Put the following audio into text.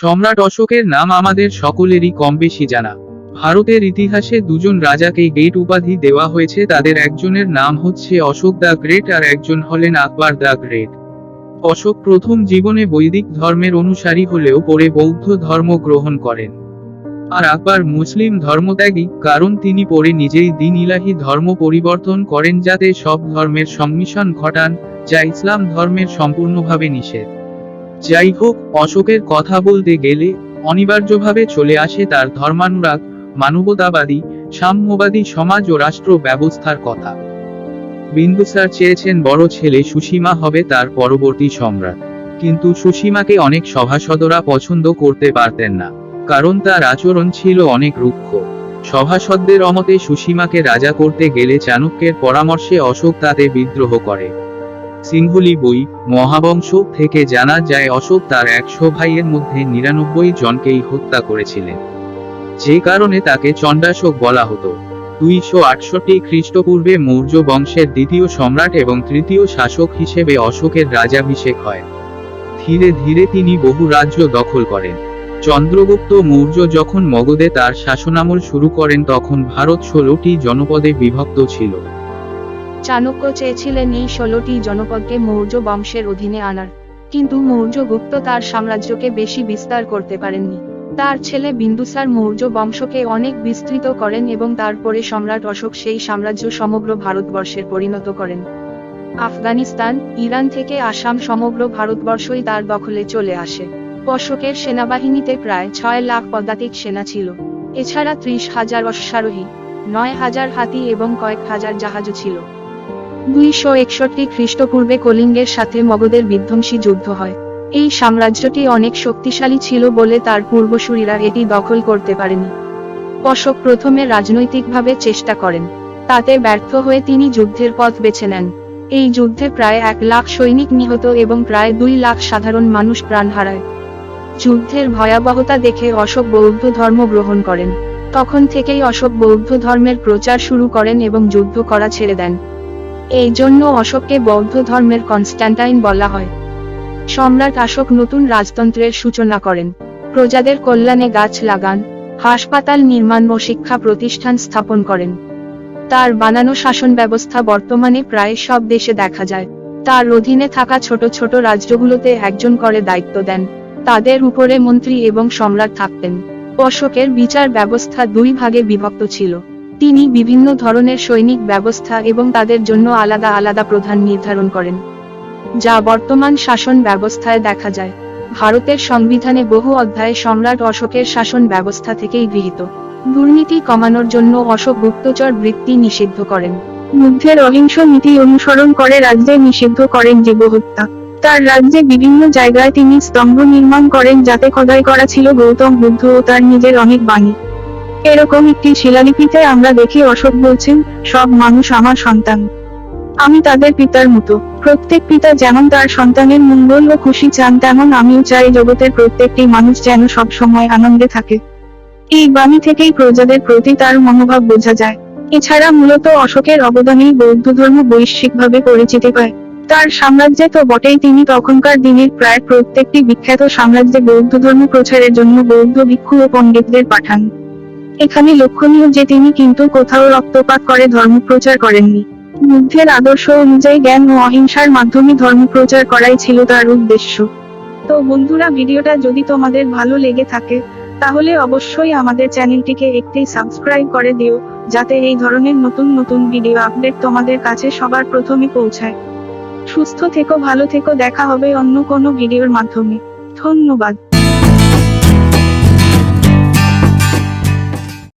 সম্রাট অশোকের নাম আমাদের সকলেরই কম বেশি জানা। ভারতের ইতিহাসে দুজন রাজাকে গেট উপাধি দেওয়া হয়েছে, তাদের একজনের নাম হচ্ছে অশোক দ্য গ্রেট আর একজন হলেন আকবর দ্য গ্রেট। অশোক প্রথম জীবনে বৈদিক ধর্মের অনুসারী হলেও পরে বৌদ্ধ ধর্ম গ্রহণ করেন। আর আকবর মুসলিম ধর্মত্যাগী, কারণ তিনি পরে নিজেই দিন ইলাহি ধর্ম পরিবর্তন করেন যাতে সব ধর্মের সংমিশ্রণ ঘটান, যা ইসলাম ধর্মের সম্পূর্ণভাবে নিষেধ। যাই হোক অশোকের কথা বলতে গেলে অনিবার্যভাবে চলে আসে তার ধর্মানুরাগ, মানবতাবাদী, সাম্যবাদী সমাজ ও রাষ্ট্র ব্যবস্থার কথা। বিন্দুসার চেয়েছেন বড় ছেলে সুসীমা হবে তার পরবর্তী সম্রাট। কিন্তু সুসীমাকে অনেক সভাসদরা পছন্দ করতে পারতেন না, কারণ তার আচরণ ছিল অনেক রুক্ষ। সভাসদদের অমতে সুসীমাকে রাজা করতে গেলে চাণক্যের পরামর্শে অশোক তাতে বিদ্রোহ করে। সিংহলি বই, মহাবংশ থেকে জানা যায় অশোক তার একশো ভাইয়ের মধ্যে নিরানব্বই জনকেই হত্যা করেছিলেন। যে কারণে তাকে চণ্ডাশোক বলা হতো। দুইশো আটষট্টি খ্রিস্টপূর্বে মৌর্য বংশের দ্বিতীয় সম্রাট এবং তৃতীয় শাসক হিসেবে অশোকের রাজাভিষেক হয়। ধীরে ধীরে তিনি বহু রাজ্য দখল করেন। চন্দ্রগুপ্ত মৌর্য যখন মগধে তার শাসনামল শুরু করেন তখন ভারত ষোলোটি জনপদে বিভক্ত ছিল। চাণক্য চেয়েছিলেন এই ষোলোটি জনপদকে মৌর্য বংশের অধীনে আনার। কিন্তু মৌর্য গুপ্ত তার সাম্রাজ্যকে বেশি বিস্তার করতে পারেননি। তার ছেলে বিন্দুসার মৌর্য বংশকে অনেক বিস্তৃত করেন এবং তারপরে সম্রাট অশোক সেই সাম্রাজ্য সমগ্র ভারতবর্ষের পরিণত করেন। আফগানিস্তান, ইরান থেকে আসাম সমগ্র ভারতবর্ষই তার দখলে চলে আসে। অশোকের সেনাবাহিনীতে প্রায় ছয় লাখ পদাতিক সেনা ছিল। এছাড়া ত্রিশ হাজার অশ্বারোহী, নয় হাজার হাতি এবং কয়েক হাজার জাহাজও ছিল। দুইশো একষট্টি খ্রিস্টপূর্বে কলিঙ্গের সাথে মগধের বিধ্বংসী যুদ্ধ হয়। এই সাম্রাজ্যটি অনেক শক্তিশালী ছিল বলে তার পূর্বসূরীরা এটি দখল করতে পারেনি। অশোক প্রথমে রাজনৈতিকভাবে চেষ্টা করেন। তাতে ব্যর্থ হয়ে তিনি যুদ্ধের পথ বেছে নেন। এই যুদ্ধে প্রায় এক লাখ সৈনিক নিহত এবং প্রায় দুই লাখ সাধারণ মানুষ প্রাণ হারায়। যুদ্ধের ভয়াবহতা দেখে অশোক বৌদ্ধ ধর্ম গ্রহণ করেন। তখন থেকেই অশোক বৌদ্ধ ধর্মের প্রচার শুরু করেন এবং যুদ্ধ করা ছেড়ে দেন। এই জন্য অশোককে বৌদ্ধ ধর্মের কনস্ট্যান্টাইন বলা হয়। সম্রাট অশোক নতুন রাজতন্ত্রের সূচনা করেন। প্রজাদের কল্যাণে গাছ লাগান, হাসপাতাল নির্মাণ ও শিক্ষা প্রতিষ্ঠান স্থাপন করেন। তার বানানো শাসন ব্যবস্থা বর্তমানে প্রায় সব দেশে দেখা যায়। তার অধীনে থাকা ছোট ছোট রাজ্যগুলোতে একজন করে দায়িত্ব দেন। তাদের উপরে মন্ত্রী এবং সম্রাট থাকতেন। অশোকের বিচার ব্যবস্থা দুই ভাগে বিভক্ত ছিল। তিনি বিভিন্ন ধরনের সৈনিক ব্যবস্থা এবং তাদের জন্য আলাদা আলাদা প্রধান নির্ধারণ করেন, যা বর্তমান শাসন ব্যবস্থায় দেখা যায়। ভারতের সংবিধানে বহু অধ্যায়ে সম্রাট অশোকের শাসন ব্যবস্থা থেকেই গৃহীত। দুর্নীতি কমানোর জন্য অশোক গুপ্তচর বৃত্তি নিষিদ্ধ করেন। যুদ্ধের অহিংস নীতি অনুসরণ করে রাজ্যে নিষিদ্ধ করেন জীবহত্যা। তার রাজ্যে বিভিন্ন জায়গায় তিনি স্তম্ভ নির্মাণ করেন যাতে খোদাই করা ছিল গৌতম বুদ্ধ ও তার নিজের অনেক বাণী। এরকম একটি শিলালিপিতে আমরা দেখি অশোক বলছেন, সব মানুষ আমার সন্তান। আমি তাদের পিতার মতো। প্রত্যেক পিতা যেমন তার সন্তানের মঙ্গল ও খুশি চান, তেমন আমিও চাই জগতের প্রত্যেকটি মানুষ যেন সব সময় আনন্দে থাকে। এই বাণী থেকেই প্রজাদের প্রতি তার মনোভাব বোঝা যায়। এছাড়া মূলত অশোকের অবদানেই বৌদ্ধ ধর্ম বৈশ্বিকভাবে পরিচিতি পায় তার সাম্রাজ্যে তো বটেই তিনি তখনকার দিনের প্রায় প্রত্যেকটি বিখ্যাত সাম্রাজ্যে বৌদ্ধ ধর্ম প্রচারের জন্য বৌদ্ধ ভিক্ষু ও পণ্ডিতদের পাঠান। এখানে লক্ষণীয় যে তিনি কিন্তু কোথাও রক্তপাত করে ধর্ম প্রচার করেননি। বুদ্ধের আদর্শ অনুযায়ী জ্ঞান ও অহিংসার মাধ্যমে ধর্ম প্রচার করাই ছিল তার উদ্দেশ্য। তো বন্ধুরা, ভিডিওটা যদি তোমাদের ভালো লেগে থাকে, তাহলে অবশ্যই আমাদের চ্যানেলটিকে একটি সাবস্ক্রাইব করে দিও, যাতে এই ধরনের নতুন নতুন ভিডিও আপডেট তোমাদের কাছে সবার প্রথমে পৌঁছায়। সুস্থ থেকো, ভালো থেকো, দেখা হবে অন্য কোনো ভিডিওর মাধ্যমে। ধন্যবাদ।